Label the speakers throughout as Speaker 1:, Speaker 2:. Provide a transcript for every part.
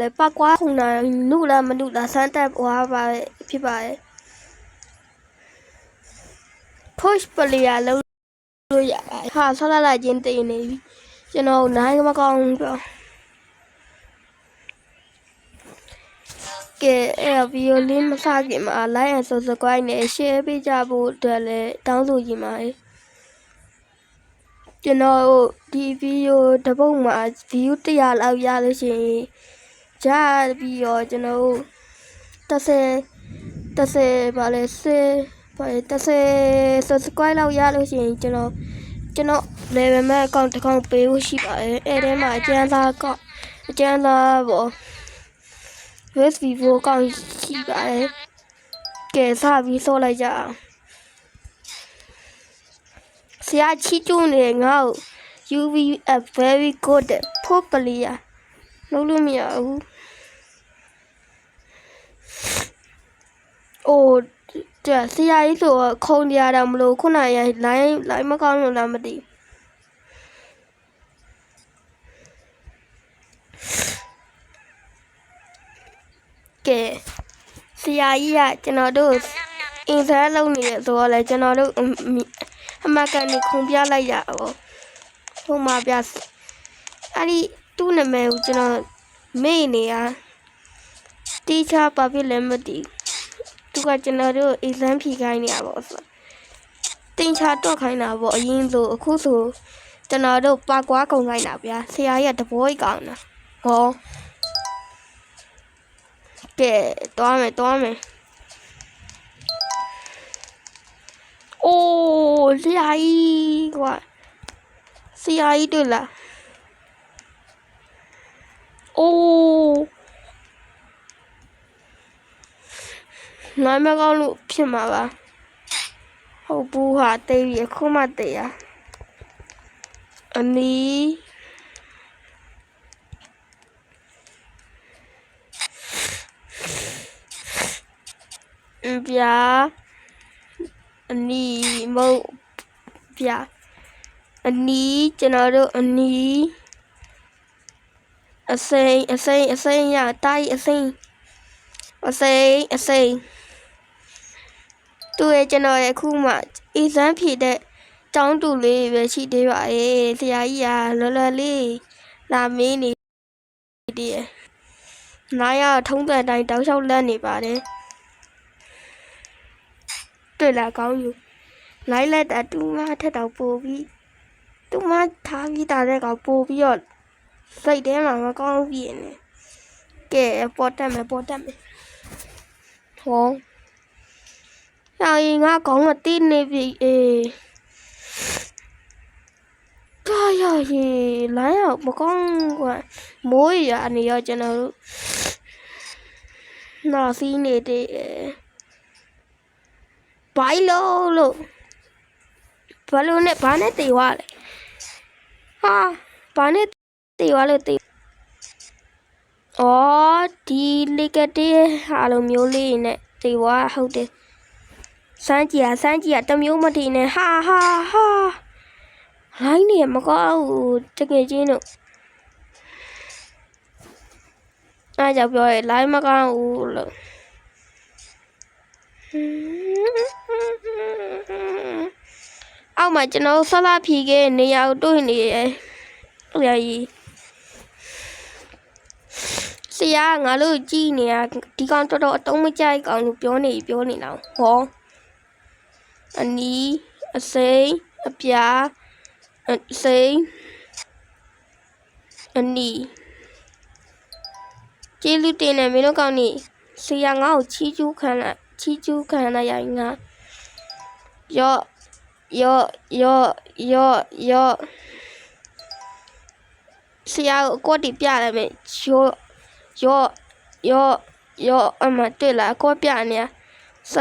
Speaker 1: လဲပကွာခုနာနုလားမနုလားစမ်းတက်ဟွာပါဖြစ်ပါတယ် push player လုံးလို့ရပါတယ်ဟာဆောလာလာချင်းတင်နေပြီကျွန်တော်နိုင်မကောင်းဘူးတော့ကဲအဲ့ဗီယိုလင်းမစခင်မှာ like and subscribe နဲ့ share ပေးကြဖို့အတွက်လည်းတောင်းဆိုချင်ပါတယ်ကျွန်တော်တို့ဒီဗီဒီယိုတစ်ပုတ်မှာ view 100လောက်ရလို့ရှိရင် ကြားပြီးတော့ကျွန်တော်တို့30 30ပါလဲ10ပါလဲ30 subscribe လောက်ရလို့ရှိရင်ကျွန်တော်ကျွန်တော် level မဲ့ account တစ်ခေါက်ပေးဖို့ရှိပါတယ်အဲ့ထဲမှာအကျန်းသားကအကျန်းသားပေါ့ West Vivo ကောင်းရှိပါတယ်ကဲစပြီးဆော့လိုက်ကြအောင်ဆရာချီကျူးနေငါ့ကို UV a very good pro player လုံးလို့မရဘူး အိုးတဲ့ဆရာကြီးဆိုတော့ခုံရတာမလို့ခုနကလိုင်းလိုင်းမကောင်းလို့လားမသိဘူးကဲဆရာကြီးကကျွန်တော်တို့အင်ဆာလုံးနေရဆိုတော့လေကျွန်တော်တို့အမကန်နေခုံပြလိုက်ရအောင်ဟိုမှာပြအဲ့ဒီသူ့နာမည်ကိုကျွန်တော်မေ့နေရတီချာပါပြလည်းမသိသူ ကကျွန်တော်တို့ exam ဖြေခိုင်းနေရပါဆိုတင်ချာတော့ခိုင်းတာပေါ့အရင်ဆိုအခုဆိုကျွန်တော်တို့ပါကွာကုန်ခိုင်းတာဗျာဆရာကြီးကတဘောကြီးကောင်းတာဟောကဲတွားမယ်တွားမယ်အိုးဆရာကြီးကွာဆရာကြီးတွေ့လားအိုး နိုင်မကောင်းလို့ဖြစ်မှာပါဟုတ်ဘူးဟာတေးပြီအခုမှတေးရအနီးပြာအနီမဟုတ်ပြာအနီကျွန်တော်တို့အနီအစိမ်းအစိမ်းအစိမ်းရတိုက်အစိမ်းအစိမ်းအစိမ်း သူရဲ့ကျွန်တော်ရဲ့အခုမှအီစမ်းဖြည့်တဲ့တောင်းတူလေးပဲရှိသေးပါရဲ့ဆရာကြီးကလော်လော်လေးလာမင်းနေတည်းနားရထုံးတဲ့အတိုင်းတောက်လျှောက်လန့်နေပါတယ်တွေ့လာကောင်းယူလိုက်လက်တာတူမထက်တော့ပို့ပြီးတူမထားပြီးတာတဲ့ကောင်ပို့ပြီးတော့စိတ်ထဲမှာမကောင်းပြင်းနေကဲပေါ်တက်မယ်ပေါ်တက်မယ်ဟော ရောင်ရင်ငါကောင်းမတိနေပြီအေးကာရရေလိုင်းအောင်မကောင်းကွာမိုးရအနေရောကျွန်တော်တို့နာစီးနေတဲ့ဘိုင်လို့လို့ဘလို့နဲ့ဘာနဲ့တေသွားလဲဟာဘာနဲ့တေသွားလဲတေအော်ဒီလီကတေးဟာလိုမျိုးလေးနဲ့တေသွားဟုတ်တယ် စမ်းကြည့်ရစမ်းကြည့်ရတမျိုးမထီနဲ့ဟာဟာဟာလိုင်းနေမကောက်ဘူးတကယ်ချင်းတို့အားကြောင့်ပြောရဲလိုင်းမကောက်ဘူးလို့အောက်မှာကျွန်တော်ဆလာဖြီခဲ့နေရာကိုတွေ့နေရယ်။ဟုတ်ရည်။ဆရာငါတို့ကြည်နေရဒီကောင်တော်တော်အတုံးမကြိုက်ကောင်လို့ပြောနေပြောနေတော့ဟော အနီးအစိမ်းအပြာအစိမ်းအနီးကျေးလူတင်နေမင်းတို့ကောင်နေဆရာငါ့ကိုချီးကျူးခံလိုက်ချီးကျူးခံလိုက်ရရင်ငါရော့ yo yo yo yo ဆရာကိုအကောတီပြလိုက်မယ် yo yo yo yo အမတွေ့လားအကောပြနေစ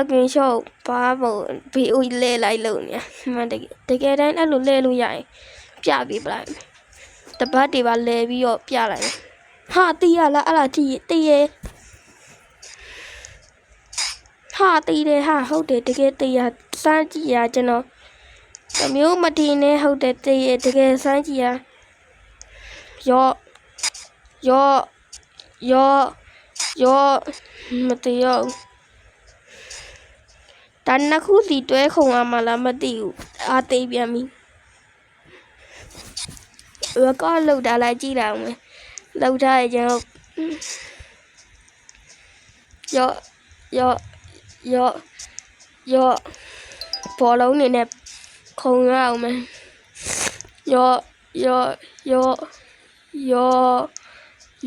Speaker 1: ကင်ရှော့ဘာမို့ဘီအိုလဲလိုက်လို့နေမတကယ်တကယ်တမ်းအဲ့လိုလဲလို့ရရင်ပြပေးပလိုက်မယ်တပတ်တွေပါလဲပြီးတော့ပြလိုက်မယ်ဟာတီးရလားအဲ့လားတီးတီးရဲ့ဟာတီးတယ်ဟာဟုတ်တယ်တကယ်တီးရစမ်းကြည့်ရကျွန်တော်တမျိုးမတင်နဲ့ဟုတ်တယ်တကယ်တကယ်စမ်းကြည့်ရရော့ရော့ရောရောမတည်ရော ဒါနှစ်ခုစီတွဲခုံရမှာလားမသိဘူးအာသိပြန်ပြီရကောလောက်တာလိုက်ကြည့်လိုက်အောင်မယ်လောက်ထားရင်ကျွန်တော်ရောရောရောရောဘောလုံးနေနဲ့ခုံရအောင်မယ်ရောရောရောရော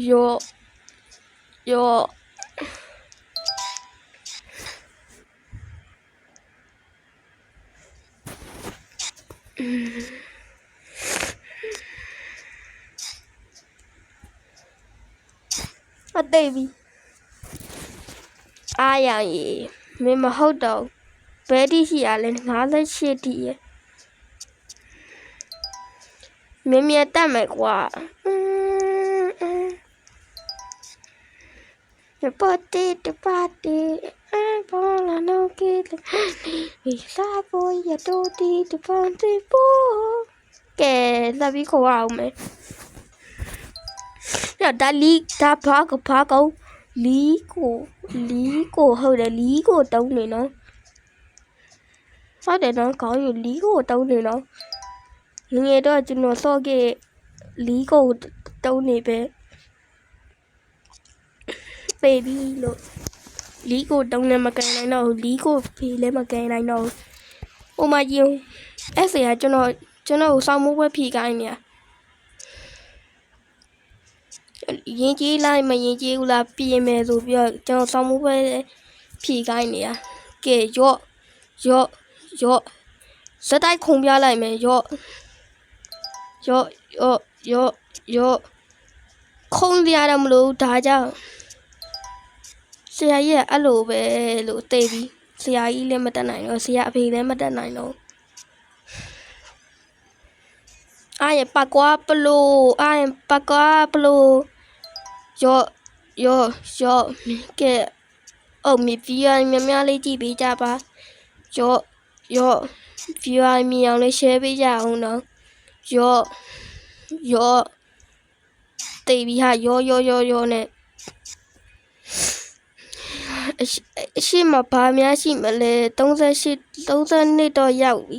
Speaker 1: ရောရော အသိပြီအားရရင်မင်းမဟုတ်တော့ဘယ်တိရှိရလဲ58တိရဲ့မင်းမြတ်တတ်မယ်ကွာတပတ်တေတပတ်တေအဘောလာနို ကေဝီစာပေါ်ရတိုတီတပန်တေပိုကဲသဘီခေါ်အောင်မယ်ညဒါလီဒါဘာကဘာကောင်လီကိုလီကိုဟုတ်တယ်လီကိုတုံးနေနော်ဟုတ်တယ်နော်ခေါင်းယူလီကိုတုံးနေနော်ငငယ်တော့ကျွန်တော်စော့ခဲ့လီကိုတုံးနေပဲပေပြီလို့ လီကိုတုံးလည်းမကန်နိုင်တော့ဘူးလီကိုဖေးလည်းမကန်နိုင်တော့ဘူးဟိုမှာယင်အဲ့ဆရာကျွန်တော်ကျွန်တော်ကိုစောင်းမိုးပွဲဖြီခိုင်းနေရရင်ကြီးလိုက်မရင်ကြီးဘူးလားပြင်မယ်ဆိုပြီးတော့ကျွန်တော်ဆောင်းမှုပဲဖြီခိုင်းနေရကဲရော့ရော့ရော့စက်တိုက်ခုံပြလိုက်မယ်ရော့ရော့ရော့ရော့ရော့ခုံပြရတော့မလို့ဒါကြောင့် ဆရာကြီးကအဲ့လိုပဲလို့သိပြီးဆရာကြီးလည်းမတက်နိုင်တော့ဆရာအဖေလည်းမတက်နိုင်တော့အာရပကွာပလိုအာရပကွာပလိုရော့ရော့ရော့ကဲအုတ်မီဗီအိုင်များများလေးကြည့်ပေးကြပါရော့ရော့ဗီအိုင်မြင်အောင်လေး share ပေးကြအောင်နော်ရော့ရော့တေးပြီးဟာရော့ရော့ရော့ရော့နဲ့ အရှိအရှိမဘာများရှိမလဲ38 32တော့ရောက်ပြီ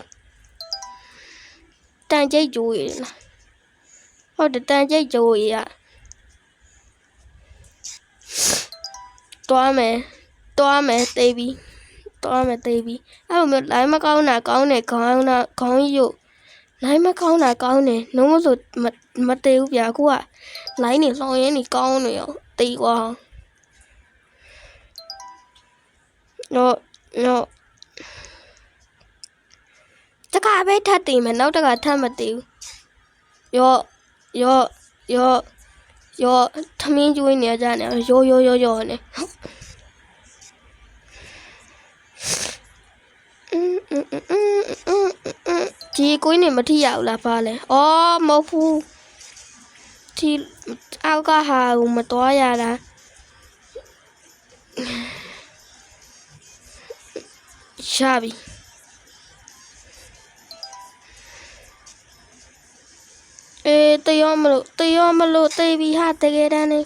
Speaker 1: တန်ကြိတ်ကြိုးရလားဟုတ်တယ်တန်ကြိတ်ကြိုးရတွားမယ်တွားမယ်တေးပြီးတွားမယ်တေးပြီးအဲ့လိုမျိုးလိုင်းမကောင်းတာကောင်းတယ်ခေါင်းနာခေါင်းရုပ်လိုင်းမကောင်းတာကောင်းတယ်လုံးဝဆိုမမတေးဘူးဗျာအခုကလိုင်းနေလောင်းရင်းနေကောင်းနေရောတေးကွာ နော်နော်တကပဲထပ်တင်မယ်နောက်တကထပ်မတည်ဘူးရော့ရော့ရော့ရောထမင်းကျွေးနေကြတယ်ရောရောရောရောနဲ့ဒီကိုင်းနေမထိရဘူးလားဖားလဲ။အော်မဟုတ်ဘူး။ဒီအောက်ကဟာကိုမတော်ရတာ။ ရှာပြီ။အေးတရောမလို့တရောမလို့တေးပြီဟာတကယ်တမ်းနေ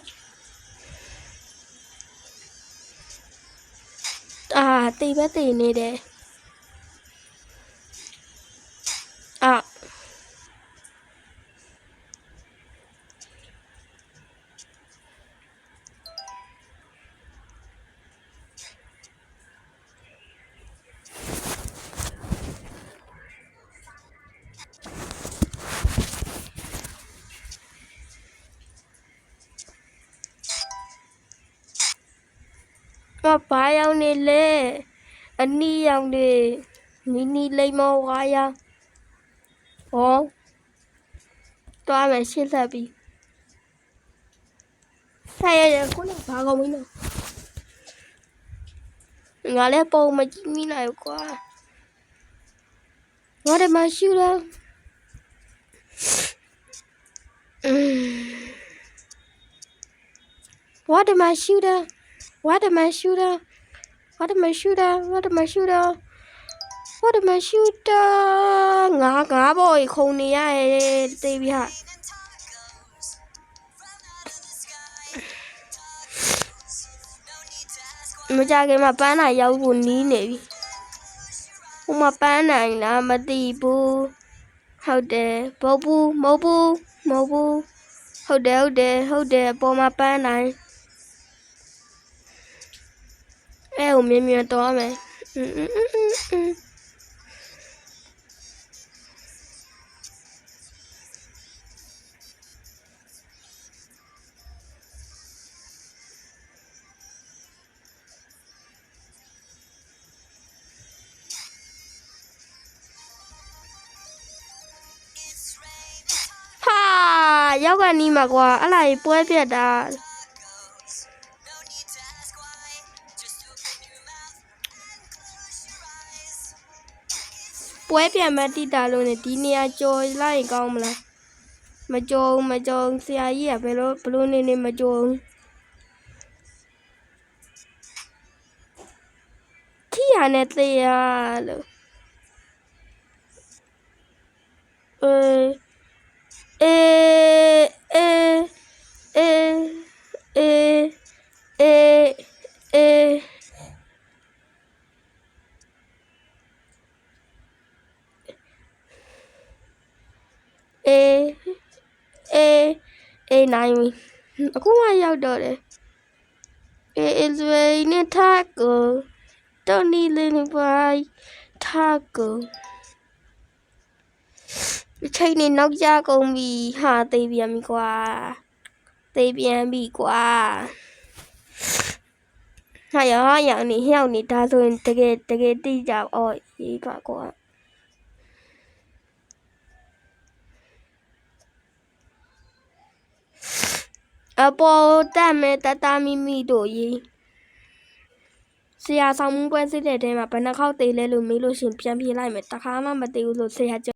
Speaker 1: အာတေးပဲတေးနေတယ်အာ ဘာရောက်နေလဲအနီးရောက်နေနီနီလိမ့်မောဝါယာဟောတွားမယ်ရှင်းဆက်ပြီးဆက်ရရခုနဘာကောင်းမင်းငါလည်းပုံမကြည့်မိနိုင်ဘူးကွာငါတမရှိတော့อืม What am I shooter? What am I shooter? What am I shooter? What am I shooter? What am I shooter? ငါငါဘော်ခုံနေရရဲ့တေးပြီဟာမကြခင်မှာပန်းနိုင်ရောက်ဖို့နီးနေပြီဟိုမှာပန်းနိုင်လားမသိဘူးဟုတ်တယ်မဟုတ်ဘူးမဟုတ်ဘူးမဟုတ်ဘူးဟုတ်တယ်ဟုတ်တယ်ဟုတ်တယ်အပေါ်မှာပန်းနိုင် ပဲကိုမြင်မြင်တော့မယ်ရောက်ကနေမှာကွာအဲ့လိုက်ပွဲပြက်တာ ပွဲပြန်မတိတာလို့ねဒီနေရာကြော်လိုက်ရင်ကောင်းမလားမကြော်ဘူးမကြော်ဘူးဆရာကြီးကဘယ်လိုဘလို့နေနေမကြော်ဘူးထီရနဲ့သေးရလို့အေးအေးအေးအေးအေးအေးအေးအေးအေး အေးနိုင်ပြီအခုမှရောက်တော့တယ်အေး is raining taco don't need little boy taco အချိန်နေနောက်ကျကုန်ပြီဟာသိပြန်ပြီကွာသိပြန်ပြီကွာဟာရဟာရနေဟျောက်နေဒါဆိုရင်တကယ်တကယ်တိကြအော်ရေးပါကွာ အပေါ်တက်မဲ့တတမီမီတို့ရေးဆရာဆောင်မှုပွဲစစ်တဲ့တဲမှာဘယ်နှခေါက်သေးလဲလို့မေးလို့ရှရင်ပြန်ပြေးလိုက်မယ်တခါမှမသေးဘူးလို့ဆရာ